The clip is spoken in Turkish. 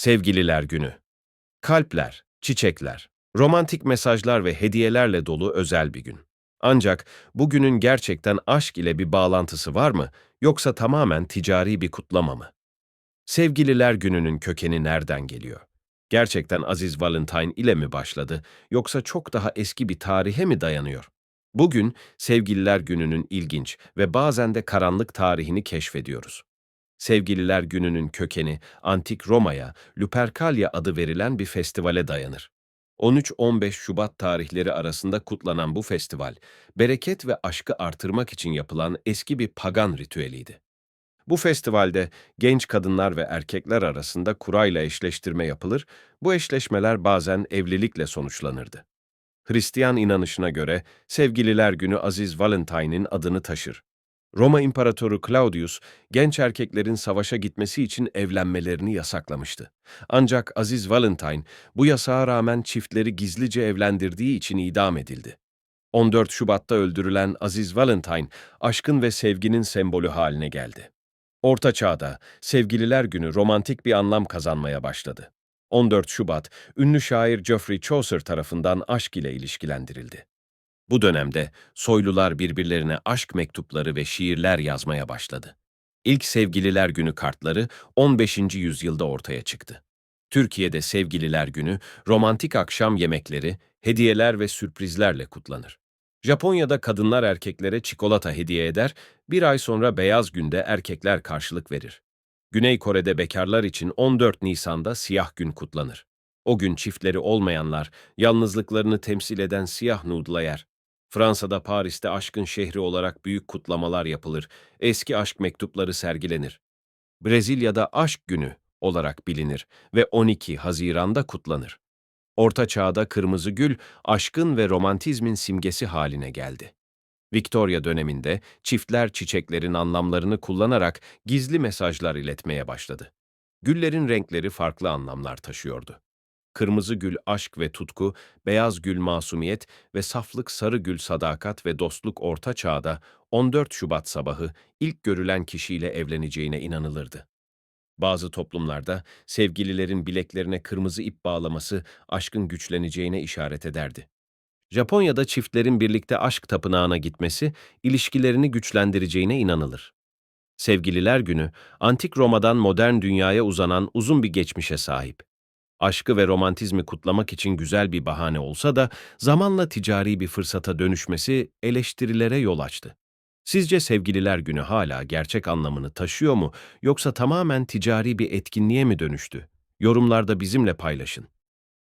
Sevgililer Günü. Kalpler, çiçekler, romantik mesajlar ve hediyelerle dolu özel bir gün. Ancak bu günün gerçekten aşk ile bir bağlantısı var mı yoksa tamamen ticari bir kutlama mı? Sevgililer Günü'nün kökeni nereden geliyor? Gerçekten Aziz Valentine ile mi başladı yoksa çok daha eski bir tarihe mi dayanıyor? Bugün Sevgililer Günü'nün ilginç ve bazen de karanlık tarihini keşfediyoruz. Sevgililer Günü'nün kökeni Antik Roma'ya Lupercalia adı verilen bir festivale dayanır. 13-15 Şubat tarihleri arasında kutlanan bu festival, bereket ve aşkı artırmak için yapılan eski bir pagan ritüeliydi. Bu festivalde genç kadınlar ve erkekler arasında kurayla eşleştirme yapılır, bu eşleşmeler bazen evlilikle sonuçlanırdı. Hristiyan inanışına göre Sevgililer Günü Aziz Valentine'in adını taşır. Roma İmparatoru Claudius, genç erkeklerin savaşa gitmesi için evlenmelerini yasaklamıştı. Ancak Aziz Valentine, bu yasağa rağmen çiftleri gizlice evlendirdiği için idam edildi. 14 Şubat'ta öldürülen Aziz Valentine, aşkın ve sevginin sembolü haline geldi. Orta Çağ'da Sevgililer Günü romantik bir anlam kazanmaya başladı. 14 Şubat, ünlü şair Geoffrey Chaucer tarafından aşk ile ilişkilendirildi. Bu dönemde soylular birbirlerine aşk mektupları ve şiirler yazmaya başladı. İlk Sevgililer Günü kartları 15. yüzyılda ortaya çıktı. Türkiye'de Sevgililer Günü romantik akşam yemekleri, hediyeler ve sürprizlerle kutlanır. Japonya'da kadınlar erkeklere çikolata hediye eder, bir ay sonra beyaz günde erkekler karşılık verir. Güney Kore'de bekarlar için 14 Nisan'da siyah gün kutlanır. O gün çiftleri olmayanlar, yalnızlıklarını temsil eden siyah noodle yer. Fransa'da Paris'te aşkın şehri olarak büyük kutlamalar yapılır, eski aşk mektupları sergilenir. Brezilya'da Aşk Günü olarak bilinir ve 12 Haziran'da kutlanır. Orta Çağ'da kırmızı gül, aşkın ve romantizmin simgesi haline geldi. Victoria döneminde çiftler çiçeklerin anlamlarını kullanarak gizli mesajlar iletmeye başladı. Güllerin renkleri farklı anlamlar taşıyordu. Kırmızı gül aşk ve tutku, beyaz gül masumiyet ve saflık sarı gül sadakat ve dostluk orta çağda 14 Şubat sabahı ilk görülen kişiyle evleneceğine inanılırdı. Bazı toplumlarda sevgililerin bileklerine kırmızı ip bağlaması aşkın güçleneceğine işaret ederdi. Japonya'da çiftlerin birlikte aşk tapınağına gitmesi ilişkilerini güçlendireceğine inanılır. Sevgililer Günü, antik Roma'dan modern dünyaya uzanan uzun bir geçmişe sahip. Aşkı ve romantizmi kutlamak için güzel bir bahane olsa da zamanla ticari bir fırsata dönüşmesi eleştirilere yol açtı. Sizce Sevgililer Günü hala gerçek anlamını taşıyor mu yoksa tamamen ticari bir etkinliğe mi dönüştü? Yorumlarda bizimle paylaşın.